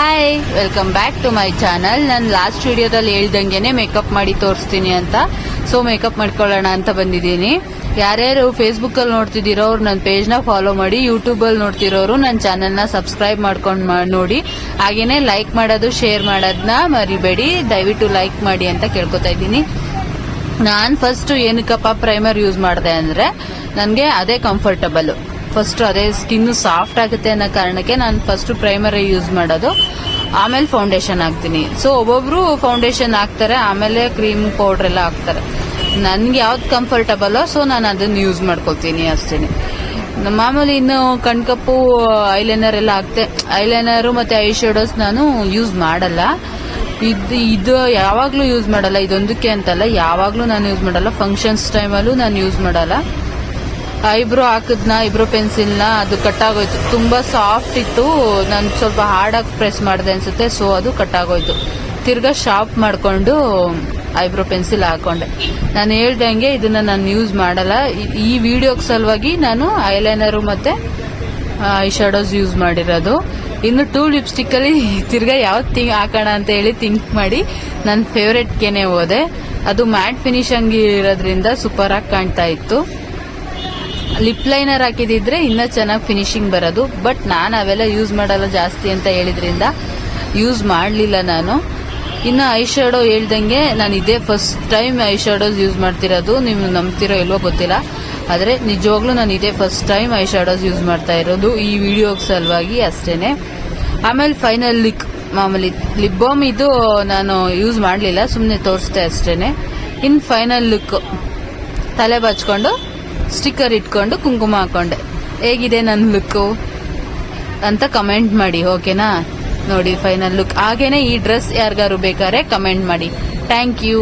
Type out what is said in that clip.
Hi welcome back to my channel ನಾನು last ವಿಡಿಯೋದಲ್ಲಿ ಹೇಳ್ದಂಗೆ ಮೇಕಪ್ ಮಾಡಿ ತೋರಿಸ್ತೀನಿ ಅಂತ. ಸೊ ಮೇಕಪ್ ಮಾಡ್ಕೊಳ್ಳೋಣ ಅಂತ ಬಂದಿದ್ದೀನಿ. ಯಾರ್ಯಾರು ಫೇಸ್ಬುಕ್ಕಲ್ಲಿ ನೋಡ್ತಿದ್ದೀರೋ ಅವ್ರು ನನ್ನ ಪೇಜ್ನ ಫಾಲೋ ಮಾಡಿ ಯೂಟ್ಯೂಬಲ್ಲಿ ನೋಡ್ತಿರೋರು ನನ್ನ ಚಾನಲ್ನ ಸಬ್ಸ್ಕ್ರೈಬ್ ಮಾಡ್ಕೊಂಡು ನೋಡಿ. ಹಾಗೇನೆ ಲೈಕ್ ಮಾಡೋದು ಶೇರ್ ಮಾಡೋದನ್ನ ಮರಿಬೇಡಿ. ದಯವಿಟ್ಟು ಲೈಕ್ ಮಾಡಿ ಅಂತ ಕೇಳ್ಕೊತಾ ಇದ್ದೀನಿ. ನಾನು ಫಸ್ಟ್ ಏನಕ್ಕಪ್ಪ ಪ್ರೈಮರ್ ಯೂಸ್ ಮಾಡಿದೆ ಅಂದರೆ, ನನಗೆ ಅದೇ ಕಂಫರ್ಟಬಲ್ ಫಸ್ಟ್ ಅದೇ ಸ್ಕಿನ್ ಸಾಫ್ಟ್ ಆಗುತ್ತೆ ಅನ್ನೋ ಕಾರಣಕ್ಕೆ ನಾನು ಫಸ್ಟ್ ಪ್ರೈಮರ್ ಯೂಸ್ ಮಾಡೋದು. ಆಮೇಲೆ ಫೌಂಡೇಶನ್ ಹಾಕ್ತೀನಿ. ಸೊ ಒಬ್ಬೊಬ್ರು ಫೌಂಡೇಶನ್ ಹಾಕ್ತಾರೆ, ಆಮೇಲೆ ಕ್ರೀಮ್ ಪೌಡರ್ ಎಲ್ಲ ಹಾಕ್ತಾರೆ. ನನ್ಗೆ ಯಾವ್ದು ಕಂಫರ್ಟಬಲ್ ಸೊ ನಾನು ಅದನ್ನ ಯೂಸ್ ಮಾಡ್ಕೊತೀನಿ ಅಷ್ಟೇ ಮಾಮೂಲಿ ಇನ್ನು ಕಣ್ಕಪ್ಪು ಐಲೈನರ್ ಎಲ್ಲ ಹಾಕ್ತೆ ಐಲೈನರ್ ಮತ್ತೆ ಐ ಶೇಡೋಸ್ ನಾನು ಯೂಸ್ ಮಾಡಲ್ಲ. ಇದು ಇದು ಯಾವಾಗ್ಲೂ ಯೂಸ್ ಮಾಡಲ್ಲ. ಇದೊಂದಕ್ಕೆ ಅಂತಲ್ಲ, ಯಾವಾಗ್ಲೂ ನಾನು ಯೂಸ್ ಮಾಡಲ್ಲ. ಫಂಕ್ಷನ್ಸ್ ಟೈಮಲ್ಲೂ ನಾನು ಯೂಸ್ ಮಾಡಲ್ಲ. ಐಬ್ರೋ ಹಾಕಿದ್ನ, ಐಬ್ರೋ ಪೆನ್ಸಿಲ್ನ ಅದು ಕಟ್ ಆಗೋಯ್ತು ತುಂಬಾ ಸಾಫ್ಟ್ ಇತ್ತು. ನಾನು ಸ್ವಲ್ಪ ಹಾರ್ಡಾಗಿ ಪ್ರೆಸ್ ಮಾಡಿದೆ ಅನ್ಸುತ್ತೆ ಸೊ ಅದು ಕಟ್ ಆಗೋಯ್ತು ತಿರ್ಗಾ ಶಾರ್ಪ್ ಮಾಡ್ಕೊಂಡು ಐಬ್ರೋ ಪೆನ್ಸಿಲ್ ಹಾಕೊಂಡೆ. ನಾನು ಹೇಳ್ದಂಗೆ ಇದನ್ನ ನಾನು ಯೂಸ್ ಮಾಡಲ್ಲ. ಈ- ವಿಡಿಯೋಗೆ ಸಲುವಾಗಿ ನಾನು ಐಲೈನರು ಮತ್ತೆ ಐ ಶಾಡೋಸ್ ಯೂಸ್ ಮಾಡಿರೋದು. ಇನ್ನು ಟೂ ಲಿಪ್ಸ್ಟಿಕ್ ಅಲ್ಲಿ ತಿರ್ಗಾ ಯಾವ್ದು ತಿಂಗ್ ಹಾಕೋಣ ಅಂತ ಹೇಳಿ ಥಿಂಕ್ ಮಾಡಿ. ನನ್ನ ಫೇವ್ರೆಟ್ಗೆನೆ ಹೋದೆ. ಅದು ಮ್ಯಾಟ್ ಫಿನಿಶಂಗ್ ಇರೋದ್ರಿಂದ ಸೂಪರ್ ಆಗಿ ಕಾಣ್ತಾ ಇತ್ತು. ಲಿಪ್ ಲೈನರ್ ಹಾಕಿದಿದ್ರೆ ಇನ್ನ ಚೆನ್ನಾಗಿ ಫಿನಿಶಿಂಗ್ ಬರೋದು. ಬಟ್ ನಾನು ಅವೆಲ್ಲ ಯೂಸ್ ಮಾಡಲ್ಲ ಜಾಸ್ತಿ ಅಂತ ಹೇಳಿದ್ರಿಂದ ಯೂಸ್ ಮಾಡಲಿಲ್ಲ ನಾನು. ಇನ್ನು ಐ ಶ್ಯಾಡೋ ಹೇಳ್ದಂಗೆ ನಾನು ಇದೇ first time I shadows use ಮಾಡ್ತಿರೋದು. ನೀವು ನಂಬ್ತಿರೋ ಇಲ್ವೋ ಗೊತ್ತಿಲ್ಲ. ಆದರೆ ನಿಜವಾಗ್ಲೂ ನಾನು ಇದೇ first time I shadows use ಮಾಡ್ತಾ ಇರೋದು ಈ ವಿಡಿಯೋ ಸಲುವಾಗಿ ಅಷ್ಟೇ ಆಮೇಲೆ ಫೈನಲ್ ಲಿಕ್ ಮಾಮೂಲಿ ಲಿಪ್ ಬಾಮ್ ಇದು ನಾನು ಯೂಸ್ ಮಾಡಲಿಲ್ಲ ಸುಮ್ಮನೆ ತೋರಿಸ್ದೆ ಅಷ್ಟೇ ಇನ್ ಫೈನಲ್ ಲುಕ್ ತಲೆ ಬಚ್ಕೊಂಡು ಸ್ಟಿಕ್ಕರ್ ಇಟ್ಕೊಂಡು ಕುಂಕುಮ ಹಾಕೊಂಡೆ. ಹೇಗಿದೆ ನನ್ನ ಲುಕ್ಕು ಅಂತ ಕಮೆಂಟ್ ಮಾಡಿ ಓಕೆನಾ ನೋಡಿ ಫೈನಲ್ ಲುಕ್ ಹಾಗೇನೆ ಈ ಡ್ರೆಸ್ ಯಾರಿಗಾರು ಬೇಕಾದ್ರೆ ಕಮೆಂಟ್ ಮಾಡಿ. Thank you